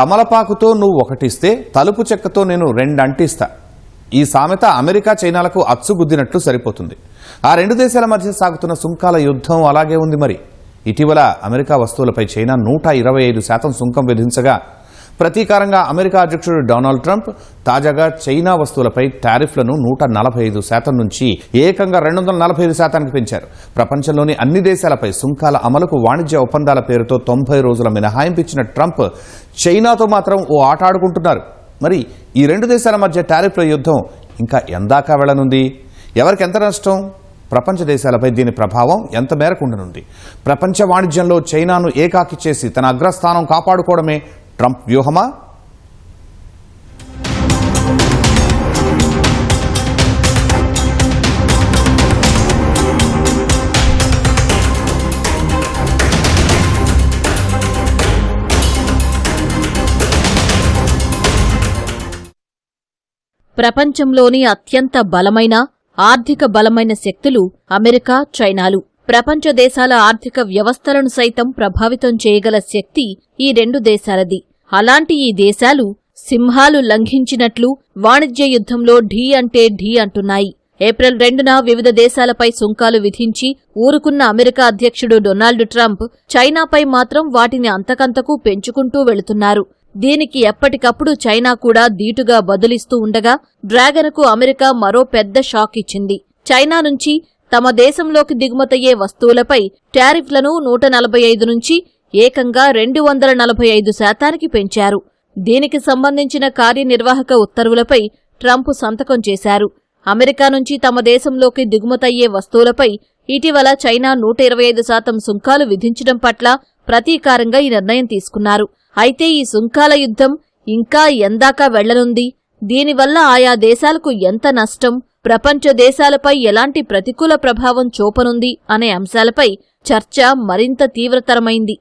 తమలపాకుతో నువ్వు ఒకటిస్తే తలుపు చెక్కతో నేను రెండు అంటిస్తా ఈ సామెత అమెరికా చైనాలకు అచ్చుగుద్దినట్లు సరిపోతుంది. ఆ రెండు దేశాల మధ్య సాగుతున్న సుంకాల యుద్ధం అలాగే ఉంది మరి. ఇటీవల అమెరికా వస్తువులపై చైనా నూట ఇరవై ఐదు శాతం సుంకం విధించగా ప్రతీకారంగా అమెరికా అధ్యక్షుడు డొనాల్డ్ ట్రంప్ తాజాగా చైనా వస్తువులపై టారిఫ్లను నూట నలభై ఐదు శాతం నుంచి ఏకంగా రెండు వందల నలభై ఐదు శాతానికి పెంచారు. ప్రపంచంలోని అన్ని దేశాలపై సుంకాల అమలుకు వాణిజ్య ఒప్పందాల పేరుతో తొంభై రోజుల మినహాయింపు ఇచ్చిన ట్రంప్ చైనాతో మాత్రం ఓ ఆట ఆడుకుంటున్నారు. మరి ఈ రెండు దేశాల మధ్య టారిఫ్ల యుద్ధం ఇంకా ఎందాకా వెళ్ళనుంది ఎవరికి ఎంత నష్టం? ప్రపంచ దేశాలపై దీని ప్రభావం ఎంత మేరకు ఉండనుంది? ప్రపంచ వాణిజ్యంలో చైనాను ఏకాకి చేసి తన అగ్రస్థానం కాపాడుకోవడమే ట్రంప్ వ్యూహమా? ప్రపంచంలోని అత్యంత బలమైన ఆర్థిక బలమైన శక్తులు అమెరికా చైనాలు. ప్రపంచ దేశాల ఆర్థిక వ్యవస్థలను సైతం ప్రభావితం చేయగల శక్తి ఈ రెండు దేశాలది. అలాంటి ఈ దేశాలు సింహాలు లంఘించినట్లు వాణిజ్య యుద్ధంలో ఢీ అంటే ఢీ అంటున్నాయి. ఏప్రిల్ రెండున వివిధ దేశాలపై సుంకాలు విధించి ఊరుకున్న అమెరికా అధ్యక్షుడు డొనాల్డ్ ట్రంప్ చైనాపై మాత్రం వాటిని అంతకంతకు పెంచుకుంటూ వెళుతున్నారు. దీనికి ఎప్పటికప్పుడు చైనా కూడా ధీటుగా బదులిస్తూ ఉండగా డ్రాగన్కు అమెరికా మరో పెద్ద షాక్ ఇచ్చింది. చైనా నుంచి తమ దేశంలోకి దిగుమతయ్యే వస్తువులపై టారిఫ్లను నూట నలభై ఐదు నుంచి ఏకంగా రెండు వందల నలభై ఐదు శాతానికి పెంచారు. దీనికి సంబంధించిన కార్యనిర్వాహక ఉత్తర్వులపై ట్రంప్ సంతకం చేశారు. అమెరికా నుంచి తమ దేశంలోకి దిగుమతయ్యే వస్తువులపై ఇటీవల చైనా నూట ఇరవై ఐదు శాతం సుంకాలు విధించడం పట్ల ప్రతీకారంగా ఈ నిర్ణయం తీసుకున్నారు. అయితే ఈ సుంకాల యుద్ధం ఇంకా ఎందాకా వెళ్ళనుంది. దీనివల్ల ఆయా దేశాలకు ఎంత నష్టం ప్రపంచ దేశాలపై ఎలాంటి ప్రతికూల ప్రభావం చూపనుంది అనే అంశాలపై చర్చ మరింత తీవ్రతరమైంది.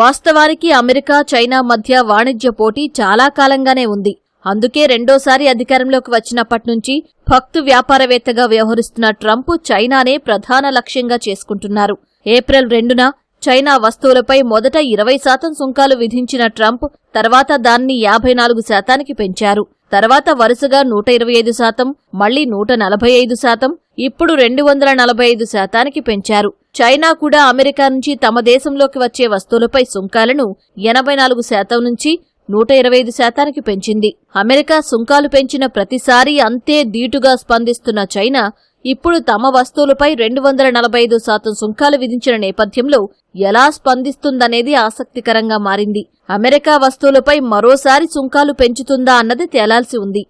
వాస్తవానికి అమెరికా చైనా మధ్య వాణిజ్య పోటీ చాలా కాలంగానే ఉంది. అందుకే రెండోసారి అధికారంలోకి వచ్చినప్పటి నుంచి భక్తు వ్యాపారవేత్తగా వ్యవహరిస్తున్న ట్రంప్ చైనానే ప్రధాన లక్ష్యంగా చేసుకుంటున్నారు. ఏప్రిల్ రెండున చైనా వస్తువులపై మొదట ఇరవై శాతం సుంకాలు విధించిన ట్రంప్ తర్వాత దాన్ని యాభై నాలుగు శాతానికి పెంచారు. తర్వాత వరుసగా నూట ఇరవై ఐదు శాతం మళ్ళీ నూట నలభై ఐదు శాతం ఇప్పుడు రెండు వందల నలభై ఐదు శాతానికి పెంచారు. చైనా కూడా అమెరికా నుంచి తమ దేశంలోకి వచ్చే వస్తువులపై సుంకాలను ఎనభై నాలుగు శాతం నుంచి నూట ఇరవై ఐదు శాతానికి పెంచింది. అమెరికా సుంకాలు పెంచిన ప్రతిసారీ అంతే ధీటుగా స్పందిస్తున్న చైనా ఇప్పుడు తమ వస్తువులపై రెండు వందల నలభై ఐదు శాతం సుంకాలు విధించిన నేపథ్యంలో ఎలా స్పందిస్తుందనేది ఆసక్తికరంగా మారింది. అమెరికా వస్తువులపై మరోసారి సుంకాలు పెంచుతుందా అన్నది తేలాల్సి ఉంది.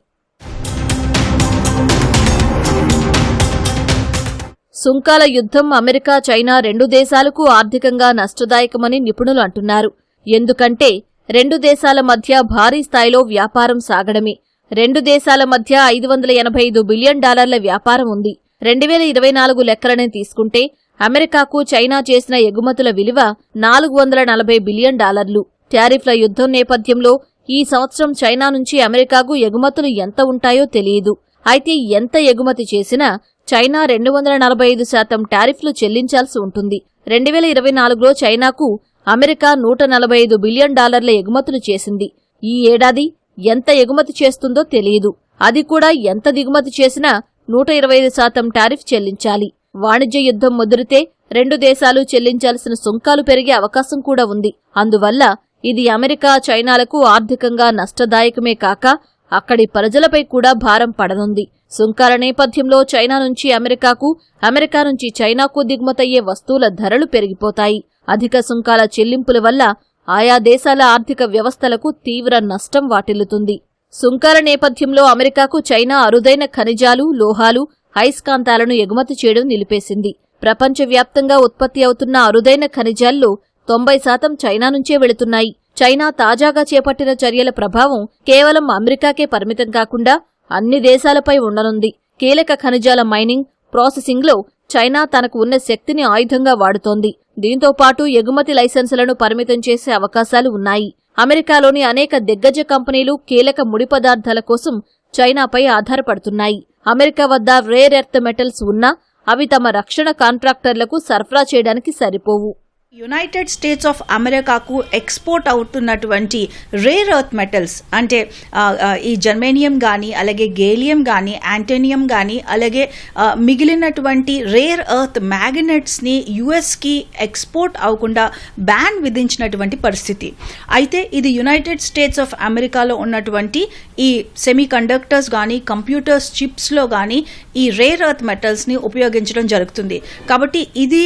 సుంకాల యుద్ధం అమెరికా చైనా రెండు దేశాలకు ఆర్థికంగా నష్టదాయకమని నిపుణులు అంటున్నారు. ఎందుకంటే రెండు దేశాల మధ్య భారీ స్థాయిలో వ్యాపారం సాగడమే. రెండు దేశాల మధ్య ఐదు వందల ఎనభై ఐదు బిలియన్ డాలర్ల వ్యాపారం ఉంది. రెండు వేల ఇరవై నాలుగు లెక్కలని తీసుకుంటే అమెరికాకు చైనా చేసిన ఎగుమతుల విలువ నాలుగు వందల నలభై బిలియన్ డాలర్లు. టారిఫ్ల యుద్ధం నేపథ్యంలో ఈ సంవత్సరం చైనా నుంచి అమెరికాకు ఎగుమతులు ఎంత ఉంటాయో తెలియదు. అయితే ఎంత ఎగుమతి చేసినా చైనా రెండు వందల నలభై ఐదు శాతం టారిఫ్లు చెల్లించాల్సి ఉంటుంది. రెండు వేల ఇరవై నాలుగులో చైనాకు అమెరికా నూట నలభై ఐదు బిలియన్ డాలర్ల ఎగుమతులు చేసింది. ఈ ఏడాది ఎంత ఎగుమతి చేస్తుందో తెలియదు. అది కూడా ఎంత దిగుమతి చేసినా నూట ఇరవై ఐదు శాతం టారిఫ్ చెల్లించాలి. వాణిజ్య యుద్ధం ముదిరితే రెండు దేశాలు చెల్లించాల్సిన సుంకాలు పెరిగే అవకాశం కూడా ఉంది. అందువల్ల ఇది అమెరికా చైనాలకు ఆర్థికంగా నష్టదాయకమే కాక అక్కడి ప్రజలపై కూడా భారం పడనుంది. సుంకాల నేపథ్యంలో చైనా నుంచి అమెరికాకు అమెరికా నుంచి చైనాకు దిగుమతయ్యే వస్తువుల ధరలు పెరిగిపోతాయి. అధిక సుంకాల చెల్లింపుల వల్ల ఆయా దేశాల ఆర్థిక వ్యవస్థలకు తీవ్ర నష్టం వాటిల్లుతుంది. సుంకాల నేపథ్యంలో అమెరికాకు చైనా అరుదైన ఖనిజాలు లోహాలు అయస్కాంతాలను ఎగుమతి చేయడం నిలిపేసింది. ప్రపంచవ్యాప్తంగా ఉత్పత్తి అవుతున్న అరుదైన ఖనిజాల్లో తొంభై శాతం చైనా నుంచే వెళుతున్నాయి. చైనా తాజాగా చేపట్టిన చర్యల ప్రభావం కేవలం అమెరికాకే పరిమితం కాకుండా అన్ని దేశాలపై ఉండనుంది. కీలక ఖనిజాల మైనింగ్ ప్రాసెసింగ్లో చైనా తనకు ఉన్న శక్తిని ఆయుధంగా వాడుతోంది. దీంతో పాటు ఎగుమతి లైసెన్సులను పరిమితం చేసే అవకాశాలు ఉన్నాయి. అమెరికాలోని అనేక దిగ్గజ కంపెనీలు కీలక ముడి పదార్థాల కోసం చైనాపై ఆధారపడుతున్నాయి. అమెరికా వద్ద రేర్ ఎర్త్ మెటల్స్ ఉన్నా అవి తమ రక్షణ కాంట్రాక్టర్లకు సరఫరా చేయడానికి సరిపోవు. యునైటెడ్ స్టేట్స్ ఆఫ్ అమెరికాకు ఎక్స్పోర్ట్ అవుతున్నటువంటి రేర్ ఎర్త్ మెటల్స్ అంటే ఈ జర్మేనియం కానీ అలాగే గేలియం కానీ యాంటోనియం కానీ అలాగే మిగిలినటువంటి రేర్ ఎర్త్ మ్యాగ్నెట్స్ని యుఎస్కి ఎక్స్పోర్ట్ అవ్వకుండా బ్యాన్ విధించినటువంటి పరిస్థితి. అయితే ఇది యునైటెడ్ స్టేట్స్ ఆఫ్ అమెరికాలో ఉన్నటువంటి ఈ సెమీ కండక్టర్స్ కానీ కంప్యూటర్స్ చిప్స్లో కానీ ఈ రేర్ ఎర్త్ మెటల్స్ని ఉపయోగించడం జరుగుతుంది. కాబట్టి ఇది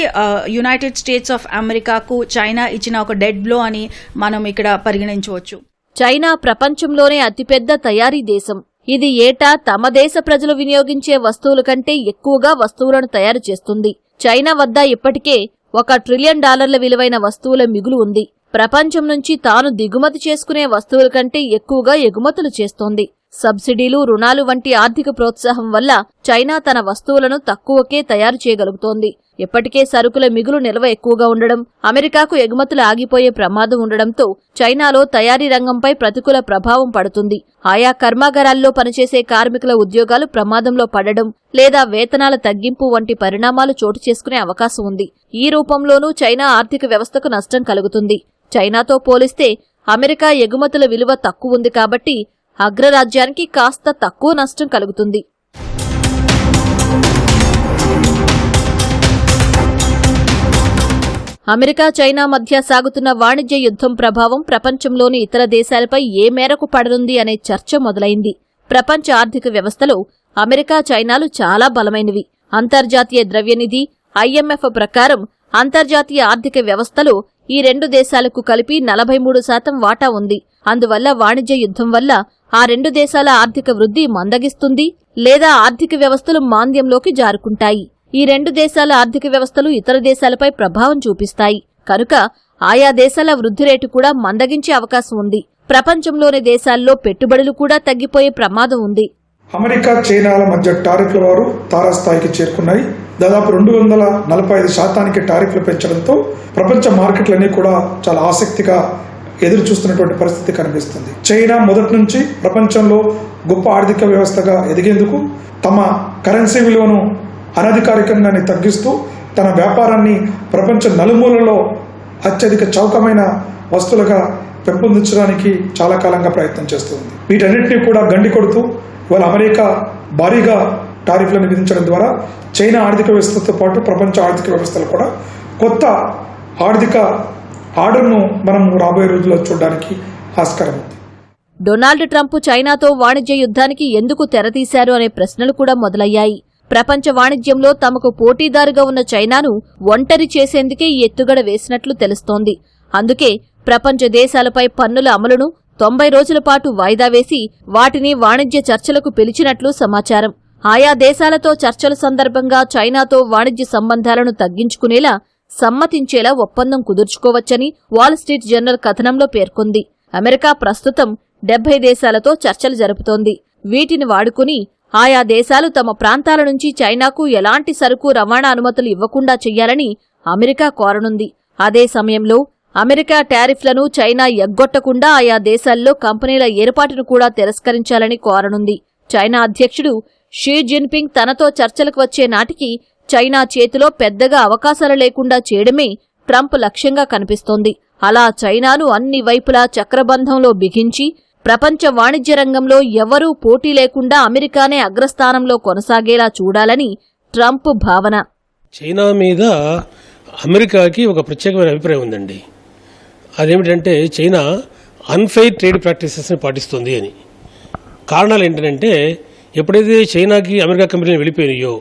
United States of America America China ఇచ్చిన ఒక డెడ్ బ్లో అని మనం ఇక్కడ పరిగణించవచ్చు. చైనా ప్రపంచంలోనే అతిపెద్ద తయారీ దేశం. ఇది ఏటా తమ దేశ ప్రజలు వినియోగించే వస్తువుల కంటే ఎక్కువగా వస్తువులను తయారు చేస్తుంది. చైనా వద్ద ఇప్పటికే ఒక ట్రిలియన్ డాలర్ల విలువైన వస్తువుల మిగులు ఉంది. ప్రపంచం నుంచి తాను దిగుమతి చేసుకునే వస్తువుల కంటే ఎక్కువగా ఎగుమతులు చేస్తోంది. సబ్సిడీలు రుణాలు వంటి ఆర్థిక ప్రోత్సాహం వల్ల చైనా తన వస్తువులను తక్కువకే తయారు చేయగలుగుతోంది. ఇప్పటికే సరుకుల మిగులు నిల్వ ఎక్కువగా ఉండడం అమెరికాకు ఎగుమతులు ఆగిపోయే ప్రమాదం ఉండడంతో చైనాలో తయారీ రంగంపై ప్రతికూల ప్రభావం పడుతుంది. ఆయా కర్మాగారాల్లో పనిచేసే కార్మికుల ఉద్యోగాలు ప్రమాదంలో పడడం లేదా వేతనాల తగ్గింపు వంటి పరిణామాలు చోటు చేసుకునే అవకాశం ఉంది. ఈ రూపంలోనూ చైనా ఆర్థిక వ్యవస్థకు నష్టం కలుగుతుంది. చైనాతో పోలిస్తే అమెరికా ఎగుమతుల విలువ తక్కువ ఉంది కాబట్టి అగ్రరాజ్యానికి కాస్త తక్కువ నష్టం కలుగుతుంది. అమెరికా చైనా మధ్య సాగుతున్న వాణిజ్య యుద్ధం ప్రభావం ప్రపంచంలోని ఇతర దేశాలపై ఏ మేరకు పడనుంది అనే చర్చ మొదలైంది. ప్రపంచ ఆర్థిక వ్యవస్థలో అమెరికా చైనాలు చాలా బలమైనవి. అంతర్జాతీయ ద్రవ్యనిధి ఐఎంఎఫ్ ప్రకారం అంతర్జాతీయ ఆర్థిక వ్యవస్థలో ఈ రెండు దేశాలకు కలిపి నలభై మూడు శాతం వాటా ఉంది. అందువల్ల వాణిజ్య యుద్ధం వల్ల ఆ రెండు దేశాల ఆర్థిక వృద్ధి మందగిస్తుంది లేదా ఆర్థిక వ్యవస్థలు మాంద్యంలోకి జారుకుంటాయి. ఈ రెండు దేశాల ఆర్థిక వ్యవస్థలు ఇతర దేశాలపై ప్రభావం చూపిస్తాయి. కనుక ఆయా దేశాల వృద్ధి రేటు కూడా మందగించే అవకాశం ఉంది. ప్రపంచంలోని దేశాల్లో పెట్టుబడులు కూడా తగ్గిపోయే ప్రమాదం ఉంది. అమెరికా చైనాల మధ్య టారిఫ్ల వారు తారాస్థాయికి చేరుకున్నాయి. దాదాపు రెండు వందల నలభై ఐదు శాతానికి టారిఫ్లు పెంచడంతో ప్రపంచ మార్కెట్లన్నీ కూడా చాలా ఆసక్తిగా ఎదురు చూస్తున్నటువంటి పరిస్థితి కనిపిస్తుంది. చైనా మొదటి నుంచి ప్రపంచంలో గొప్ప ఆర్థిక వ్యవస్థగా ఎదిగేందుకు తమ కరెన్సీ విలువను అనధికారికంగానే తగ్గిస్తూ తన వ్యాపారాన్ని ప్రపంచ నలుమూలలో అత్యధిక చౌకమైన వస్తువులుగా పెంపొందించడానికి చాలా కాలంగా ప్రయత్నం చేస్తుంది. వీటన్నిటిని కూడా గండి కొడుతూ ఇవాళ అమెరికా భారీగా టారిఫ్లను విధించడం ద్వారా చైనా ఆర్థిక వ్యవస్థతో పాటు ప్రపంచ ఆర్థిక వ్యవస్థలు కూడా కొత్త ఆర్థిక ఆర్డర్ను మనం రాబోయే రోజుల్లో చూడడానికి ఆస్కారం ఉంది డొనాల్డ్ ట్రంప్ చైనాతో వాణిజ్య యుద్ధానికి ఎందుకు తెరతీశారు అనే ప్రశ్నలు కూడా మొదలయ్యాయి. ప్రపంచ వాణిజ్యంలో తమకు పోటీదారుగా ఉన్న చైనాను ఒంటరి చేసేందుకే ఈ ఎత్తుగడ వేసినట్లు తెలుస్తోంది. అందుకే ప్రపంచ దేశాలపై పన్నుల అమలును తొంభై రోజుల పాటు వాయిదా వేసి వాటిని వాణిజ్య చర్చలకు పిలిచినట్లు సమాచారం. ఆయా దేశాలతో చర్చల సందర్భంగా చైనాతో వాణిజ్య సంబంధాలను తగ్గించుకునేలా సమ్మతించేలా ఒప్పందం కుదుర్చుకోవచ్చని వాల్ స్ట్రీట్ జర్నల్ కథనంలో పేర్కొంది. అమెరికా ప్రస్తుతం డెబ్బై దేశాలతో చర్చలు జరుపుతోంది. వీటిని వాడుకుని ఆయా దేశాలు తమ ప్రాంతాల నుంచి చైనాకు ఎలాంటి సరుకు రవాణా అనుమతులు ఇవ్వకుండా చెయ్యాలని అమెరికా కోరనుంది. అదే సమయంలో అమెరికా టారిఫ్లను చైనా ఎగ్గొట్టకుండా ఆయా దేశాల్లో కంపెనీల ఏర్పాటును కూడా తిరస్కరించాలని కోరనుంది. చైనా అధ్యక్షుడు షీ జిన్పింగ్ తనతో చర్చలకు వచ్చే నాటికి చైనా చేతిలో పెద్దగా అవకాశాలు లేకుండా చేయడమే ట్రంప్ లక్ష్యంగా కనిపిస్తోంది. అలా చైనాను అన్ని వైపులా చక్రబంధంలో బిగించి ప్రపంచ వాణిజ్య రంగంలో ఎవరూ పోటీ లేకుండా అమెరికానే అగ్రస్థానంలో కొనసాగేలా చూడాలని ట్రంప్ భావన. చైనా మీద అమెరికాకి ఒక ప్రత్యేకమైన అభిప్రాయం ఉందండి. అదేమిటంటే చైనా అన్ఫెయిర్ ట్రేడ్ ప్రాక్టీసెస్ని పాటిస్తుంది అని. కారణాలు ఏంటంటే ఎప్పుడైతే చైనాకి అమెరికా కంపెనీలు వెళ్ళిపోయినాయో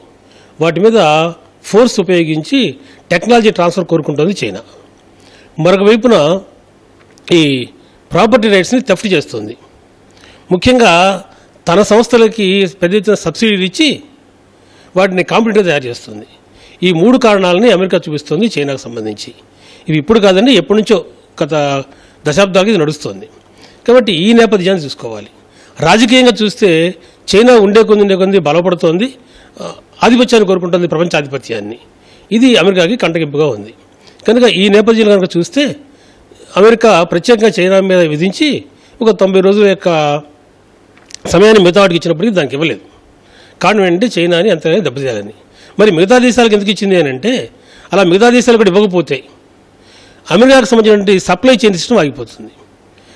వాటి మీద ఫోర్స్ ఉపయోగించి టెక్నాలజీ ట్రాన్స్ఫర్ కోరుకుంటుంది చైనా. మరొక వైపున ఈ ప్రాపర్టీ రైట్స్ని తెఫ్ట్ చేస్తుంది. ముఖ్యంగా తన సంస్థలకి పెద్ద ఎత్తున సబ్సిడీలు ఇచ్చి వాటిని కాంపిటేటివ్ తయారు చేస్తుంది. ఈ మూడు కారణాలని అమెరికా చూపిస్తుంది చైనాకు సంబంధించి. ఇవి ఇప్పుడు కాదండి ఎప్పటి నుంచో గత దశాబ్దాలకి ఇది నడుస్తుంది. కాబట్టి ఈ నేపథ్యాన్ని చూసుకోవాలి. రాజకీయంగా చూస్తే చైనా ఉండే కొంది ఉండే కొంది బలపడుతోంది. ఆధిపత్యాన్ని కోరుకుంటుంది ప్రపంచ ఆధిపత్యాన్ని ఇది అమెరికాకి కంటగింపుగా ఉంది. కనుక ఈ నేపథ్యంలో కనుక చూస్తే అమెరికా ప్రత్యేకంగా చైనా మీద విధించి ఒక తొంభై రోజుల యొక్క సమయాన్ని మిగతా వాటికి ఇచ్చినప్పటికీ దానికి ఇవ్వలేదు. కారణం ఏంటంటే చైనాని అంత దెబ్బతీయాలని. మరి మిగతా దేశాలకు ఎందుకు ఇచ్చింది అని అంటే అలా మిగతా దేశాలు కూడా ఇవ్వకపోతే అమెరికాకు సంబంధించినటువంటి సప్లై చైన్ సిస్టమ్ ఆగిపోతుంది.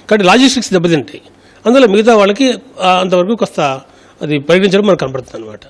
కాబట్టి లాజిస్టిక్స్ దెబ్బతింటాయి. అందులో మిగతా వాళ్ళకి అంతవరకు కాస్త అది పరిగణించడం మనకు కనపడుతుంది అనమాట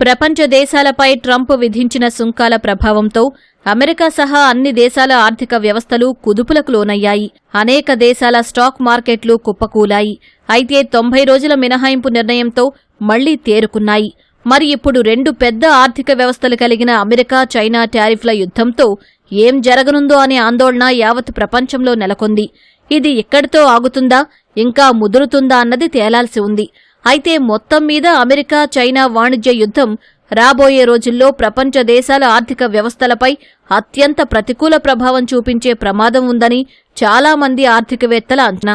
ప్రపంచ దేశాలపై ట్రంప్ విధించిన సుంకాల ప్రభావంతో అమెరికా సహా అన్ని దేశాల ఆర్థిక వ్యవస్థలు కుదుపులకు లోనయ్యాయి. అనేక దేశాల స్టాక్ మార్కెట్లు కుప్పకూలాయి. అయితే తొంభై రోజుల మినహాయింపు నిర్ణయంతో మళ్ళీ తేరుకున్నాయి. మరి ఇప్పుడు రెండు పెద్ద ఆర్థిక వ్యవస్థలు కలిగిన అమెరికా చైనా టారిఫ్ల యుద్ధంతో ఏం జరగనుందో అనే ఆందోళన యావత్ ప్రపంచంలో నెలకొంది. ఇది ఇక్కడితో ఆగుతుందా ఇంకా ముదురుతుందా అన్నది తేలాల్సి ఉంది. అయితే మొత్తం మీద అమెరికా చైనా వాణిజ్య యుద్ధం రాబోయే రోజుల్లో ప్రపంచ దేశాల ఆర్థిక వ్యవస్థలపై అత్యంత ప్రతికూల ప్రభావం చూపించే ప్రమాదం ఉందని చాలామంది ఆర్థికవేత్తల అంచనా